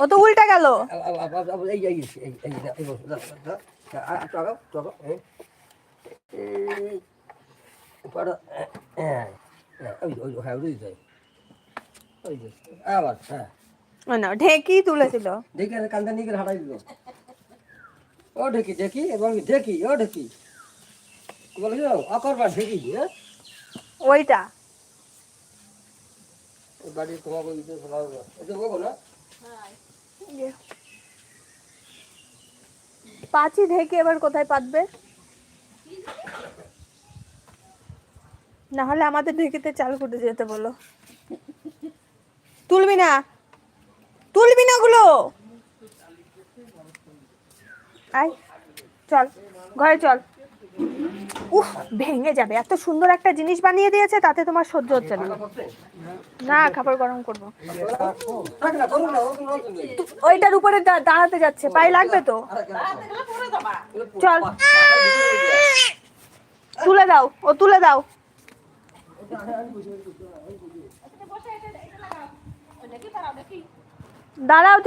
ও তো উল্টা গেল। ঢেকি তুলেছিল আর কান্দা নিয়ে হাঁটাই দিল ও ঢেকি ঢেকি এবং ঢেকি ও ঢেকি কি বলে অকরবার ঢেকি হ্যাঁ ওইটা ওই বাড়ি তোমাকে বলব না পাঁচই ঢেকে এবার কোথায় পাতবে? না হলে আমাদের ঢেকিতে চাল কুটে যেতে বলো। তুলবি না। তুলবি না ওগুলো। আয়, চল, ঘরে চল। উফ, ভেঙে যাবে। এত সুন্দর একটা জিনিস বানিয়ে দিয়েছে, তাতে তোমার সহ্য হচ্ছে না। না, খাবার গরম করব। ওইটার উপরে দাঁড়াতে যাচ্ছে, পায়ে লাগবে তো? চল। তুলে দাও, ও তুলে দাও। দাঁড়াও